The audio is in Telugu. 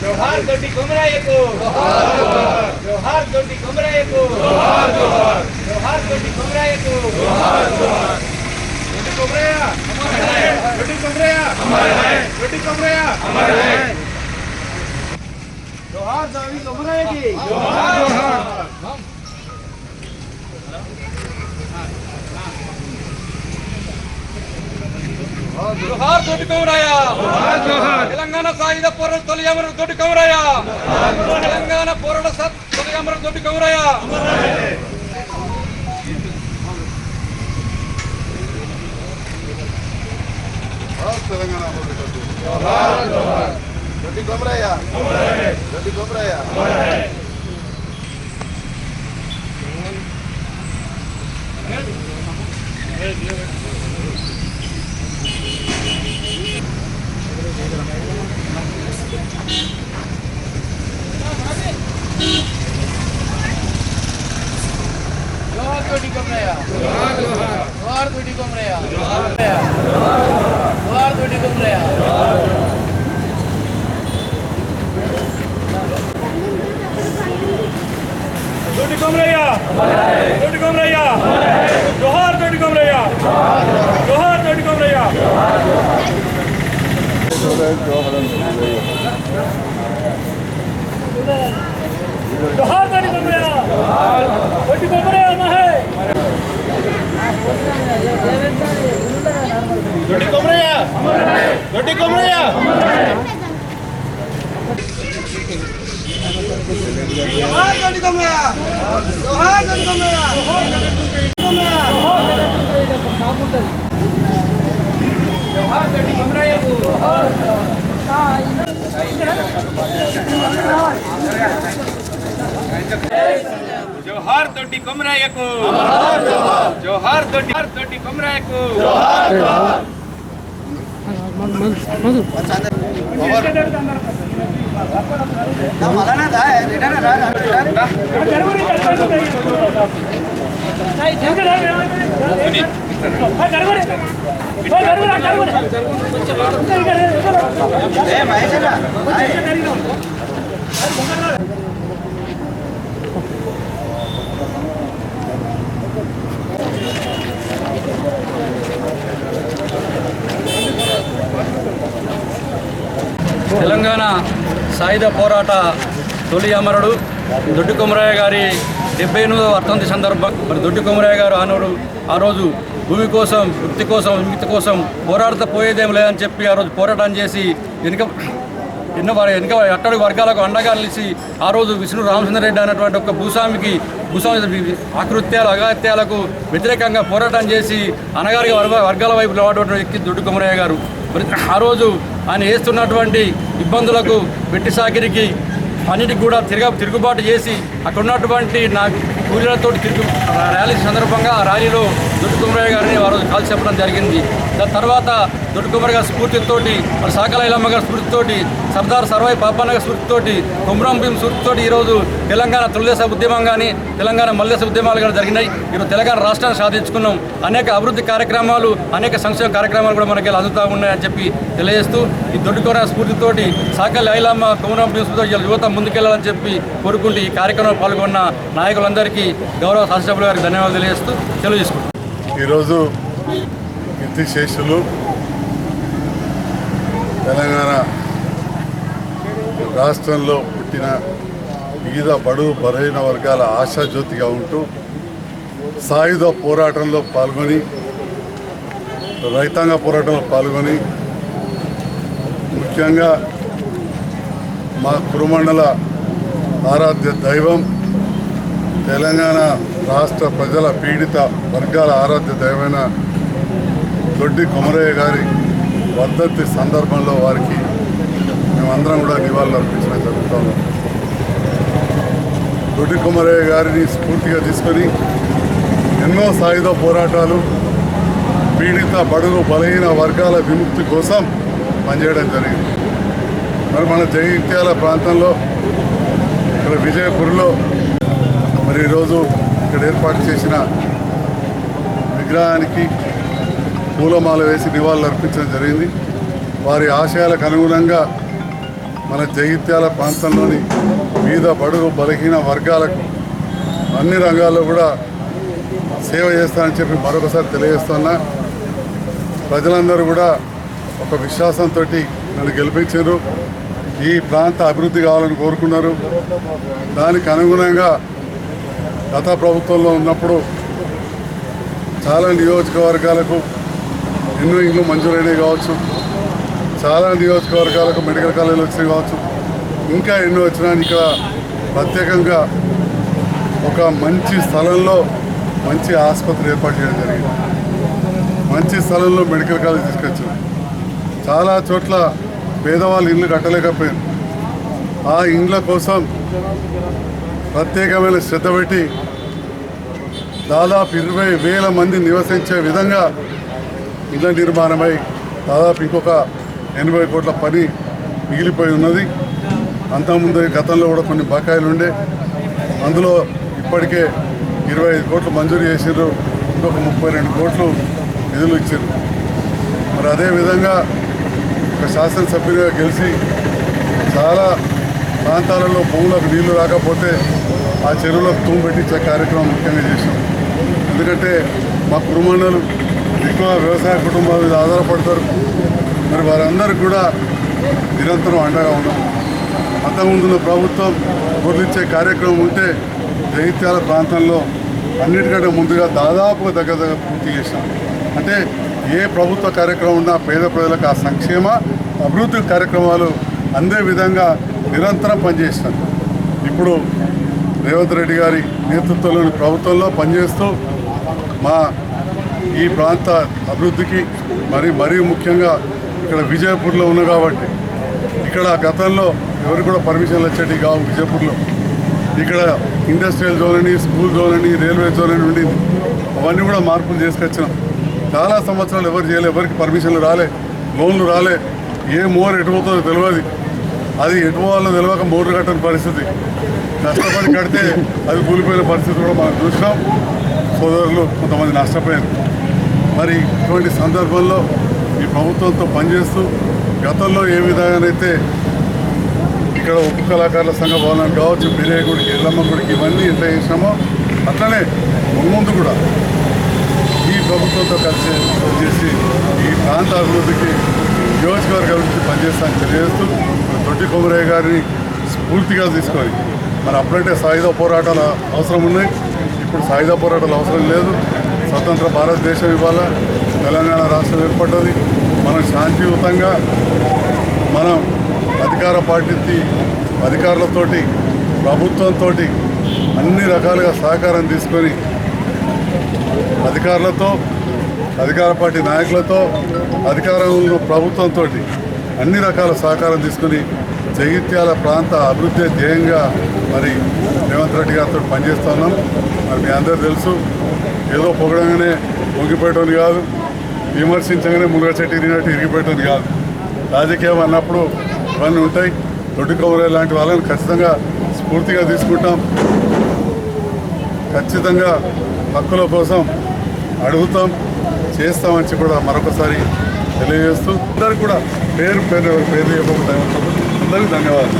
جوہار دوٹی گمرا ایک جوہار دوٹی گمرا ایک جوہار جوہار جوہار دوٹی گمرا ایک جوہار جوہار دوٹی گمرا ہمارا ہے۔ دوٹی گمرا ہمارا ہے۔ دوٹی گمرا ہمارا ہے۔ जोहार दावी कुमरायकी जोहार జోహార్ తోటి కౌరయ్య తెలంగాణ సాయుధ పోరాట తొలి అమరు తోటి కౌరయ్య తెలంగాణ పోరాట సత్ తొలి అమరు తోటి కౌరయ్య తెలంగాణ దొడ్డి కొమరయ్య దొడ్డి కొమరయ్య జోహార్ తోటి కౌరయ్య జోహార్ తోటి కౌరయ్య జోహార్ తోటి కౌరయ్య దొడ్డి కొమరయ్య దొడ్డి కొమరయ్య జోహార్ దొడ్డి కొమరయ్య జోహార్ దొడ్డి కొమరయ్య జోహార్ దొడ్డి కొమరయ్య దొడ్డి కొమరయ్య మహే దొడ్డి కొమరయ్య దొడ్డి కొమరయ్య జోహార్ తోటి కౌరయ్య జోహార్ తోటి కౌరయ్య జోహార్ తోటి కౌరయ్యకు జోహార్ తోటి కొమరాయకు జోహార్ తోటి తోటి కొమరాయకు తెలంగాణ సాయుధ పోరాట తొలి అమరుడు దొడ్డు కొమరయ్య గారి డెబ్బై ఎనిమిదవ వర్తంతి సందర్భం. మరి దొడ్డు కొమరయ్య గారు ఆనాడు ఆ రోజు భూమి కోసం వృత్తి కోసం విముక్తి కోసం పోరాడతా పోయేదేం లేదని చెప్పి ఆ రోజు పోరాటం చేసి వెనుక ఎన్నో వారి వెనుక అట్టడుగు వర్గాలకు అండగా నిలిచి ఆ రోజు విష్ణు రామచంద్రరెడ్డి అనేటువంటి ఒక భూస్వామికి భూస్వామి ఆకృత్యాలు అగాత్యాలకు వ్యతిరేకంగా పోరాటం చేసి అనగారిగా వర్గ వర్గాల వైపు నిలబడినటువంటి వ్యక్తి దొడ్డు కొమరయ్య గారు. మరి ఆ రోజు ఆయన వేస్తున్నటువంటి ఇబ్బందులకు వెట్టి సాకిరికి అన్నిటికి కూడా తిరగ తిరుగుబాటు చేసి అక్కడ ఉన్నటువంటి నా కూలీలతో తిరుగు ర్యాలీ సందర్భంగా ఆ ర్యాలీలో దొడ్డు కుమరయ్య గారిని ఆ రోజు కాల్చి చెప్పడం జరిగింది. దాని తర్వాత దొడ్డు కుమరయ్య గారి స్ఫూర్తితోటి మన సాకల ఇలమ్మ గారి స్ఫూర్తితోటి సర్దార్ సర్వాయి పాపన్న గారి స్ఫూర్తితోటి కుమ్రం భీం స్ఫూర్తితోటి ఈరోజు తెలంగాణ తొలిదేశ ఉద్యమం కానీ తెలంగాణ మల్లేశ ఉద్యమాలు కానీ జరిగినాయి. ఈరోజు తెలంగాణ రాష్ట్రాన్ని సాధించుకున్నాం. అనేక అభివృద్ధి కార్యక్రమాలు అనేక సంక్షేమ కార్యక్రమాలు కూడా మనకి అందుతూ ఉన్నాయని చెప్పి తెలియజేస్తూ ఈ దొడ్డుకోన స్ఫూర్తితోటి సాకల్ ఐలమ్మ కుమరం భీం స్ఫూర్తితో యువత ముందుకెళ్ళాలని చెప్పి కోరుకుంటూ ఈ కార్యక్రమంలో పాల్గొన్న నాయకులందరికీ గౌరవ శాసనసభ్యుల గారికి ధన్యవాదాలు తెలియజేస్తూ తెలియజేసుకుంటాం ఈరోజు కీర్తిశేషులు తెలంగాణ రాష్ట్రంలో పుట్టిన వివిధ బడుగు బలహీన వర్గాల ఆశాజ్యోతిగా ఉంటూ సాయుధ పోరాటంలో పాల్గొని రైతాంగ పోరాటంలో పాల్గొని ముఖ్యంగా మా కురుమండల ఆరాధ్య దైవం తెలంగాణ రాష్ట్ర ప్రజల పీడిత వర్గాల ఆరాధ్య దైవమైన దొడ్డి కొమరయ్య గారి వర్ధంతి సందర్భంలో వారికి మేమందరం కూడా నివాళులు అర్పించడం జరుగుతాము దొడ్డి కొమరయ్య గారిని స్ఫూర్తిగా తీసుకొని ఎన్నో సాయుధ పోరాటాలు పీడిత బడుగు బలహీన వర్గాల విముక్తి కోసం పనిచేయడం జరిగింది. మరి మన జగిత్యాల ప్రాంతంలో ఇక్కడ విజయపూర్లో మరి ఈరోజు ఇక్కడ ఏర్పాటు చేసిన విగ్రహానికి పూలమాల వేసి నివాళులు అర్పించడం జరిగింది. వారి ఆశయాలకు అనుగుణంగా మన జగిత్యాల ప్రాంతంలోని వివిధ బడుగు బలహీన వర్గాలకు అన్ని రంగాల్లో కూడా సేవ చేస్తానని చెప్పి మరొకసారి తెలియజేస్తున్నా. ప్రజలందరూ కూడా ఒక విశ్వాసంతో నన్ను గెలిపించారు. ఈ ప్రాంత అభివృద్ధి కావాలని కోరుకున్నారు. దానికి అనుగుణంగా గత ప్రభుత్వంలో ఉన్నప్పుడు చాలా నియోజకవర్గాలకు ఎన్నో ఇండ్లు మంజూరైనవి కావచ్చు. చాలా నియోజకవర్గాలకు మెడికల్ కాలేజీలు వచ్చినవి కావచ్చు. ఇంకా ఎన్నో వచ్చినా ఇక్కడ ప్రత్యేకంగా ఒక మంచి స్థలంలో మంచి ఆసుపత్రి ఏర్పాటు చేయడం జరిగింది. మంచి స్థలంలో మెడికల్ కాలేజ్ తీసుకొచ్చాం చాలా చోట్ల పేదవాళ్ళు ఇల్లు కట్టలేకపోయారు. ఆ ఇండ్ల కోసం ప్రత్యేకమైన శ్రద్ధ పెట్టి దాదాపు ఇరవై వేల మంది నివసించే విధంగా ఇళ్ళ నిర్మాణమై దాదాపు ఇంకొక ఎనభై కోట్ల పని మిగిలిపోయి ఉన్నది. అంతకుముందు గతంలో కూడా కొన్ని బకాయిలు ఉండే. అందులో ఇప్పటికే ఇరవై ఐదు కోట్లు మంజూరు చేసిర్రు. ఇంకొక ముప్పై రెండు కోట్లు నిధులు ఇచ్చారు మరి అదేవిధంగా ఒక శాసనసభ్యులుగా గెలిచి చాలా ప్రాంతాలలో భూములకు నీళ్ళు రాకపోతే ఆ చెరువులో తూము పెట్టించే కార్యక్రమం ముఖ్యంగా చేసాం ఎందుకంటే మా కుటుంబాలు ఎక్కువ వ్యవసాయ కుటుంబాల మీద ఆధారపడతారు. మరి వారందరికీ కూడా నిరంతరం అండగా ఉన్నాం అంతకుముందున్న ప్రభుత్వం గుర్తించే కార్యక్రమం ఉంటే జగిత్యాల ప్రాంతంలో అన్నిటికంటే ముందుగా దాదాపుగా దగ్గర దగ్గర పూర్తి చేశాం. అంటే ఏ ప్రభుత్వ కార్యక్రమం ఉన్నా పేద ప్రజలకు ఆ సంక్షేమ అభివృద్ధి కార్యక్రమాలు అందే విధంగా నిరంతరం పనిచేసినాం. ఇప్పుడు రేవంత్ రెడ్డి గారి నేతృత్వంలోని ప్రభుత్వంలో పనిచేస్తూ మా ఈ ప్రాంత అభివృద్ధికి మరి మరీ ముఖ్యంగా ఇక్కడ విజయపూర్లో ఉన్న కాబట్టి ఇక్కడ గతంలో ఎవరికి కూడా పర్మిషన్లు వచ్చేటి కావు విజయపూర్లో. ఇక్కడ ఇండస్ట్రియల్ జోన్ అని స్కూల్ జోన్ అని రైల్వే జోన్ అని ఉండింది. అవన్నీ కూడా మార్పులు చేసుకొచ్చినాం. చాలా సంవత్సరాలు ఎవరు చేయలే ఎవరికి పర్మిషన్లు రాలే లోన్లు రాలే ఏ మోర్ ఎటుపోతుందో తెలియదు. అది ఎటు వాళ్ళు తెలియక మోటార్ కట్టని పరిస్థితి. కష్టపడి కడితే అది కూలిపోయిన పరిస్థితి కూడా మనం చూసినాం. సోదరులు కొంతమంది నష్టపోయారు. మరి ఇటువంటి సందర్భంలో ఈ ప్రభుత్వంతో పనిచేస్తూ గతంలో ఏ విధంగానైతే ఇక్కడ ఉప్పు కళాకారుల సంఘ భవనం కావచ్చు బిరే గుడికి ఎల్లమ్మ గుడికి ఇవన్నీ ఎంత చేసినామో అట్లనే ముందు కూడా ఈ ప్రభుత్వంతో కలిసి పనిచేసి ఈ ప్రాంత అభివృద్ధికి నియోజకవర్గ అభివృద్ధికి పనిచేస్తానని తెలియజేస్తూ దొడ్డి కొమరయ్య గారిని స్ఫూర్తిగా తీసుకొని. మరి అప్పుడంటే సాయుధ పోరాటాలు అవసరం ఉన్నాయి. ఇప్పుడు సాయుధ పోరాటాలు అవసరం లేదు. స్వతంత్ర భారతదేశం ఇవాళ తెలంగాణ రాష్ట్రం ఏర్పడ్డది. మనం శాంతియుతంగా మనం అధికార పార్టీ అధికారులతోటి ప్రభుత్వంతో అన్ని రకాలుగా సహకారం తీసుకొని అధికారులతో అధికార పార్టీ నాయకులతో అధికారంలో ప్రభుత్వంతో అన్ని రకాల సహకారం తీసుకుని జగిత్యాల ప్రాంత అభివృద్ధి ధ్యేయంగా మరి రేవంత్ రెడ్డి గారితో పనిచేస్తున్నాం మరి మీ అందరూ తెలుసు ఏదో పొగడంగానే పొంగిపోయేటోని కాదు విమర్శించగానే మునగ చెట్టు ఇరిగినట్టు ఇరిగిపోయటం కాదు. రాజకీయం అన్నప్పుడు ఇవన్నీ ఉంటాయి. దొడ్డు కౌరే లాంటి వాళ్ళని ఖచ్చితంగా స్ఫూర్తిగా తీసుకుంటాం. ఖచ్చితంగా హక్కుల కోసం అడుగుతాం చేస్తామని కూడా మరొకసారి తెలియజేస్తూ అందరికి కూడా పేరు పేరు పేరు చెప్పకుండా అందరికీ ధన్యవాదాలు.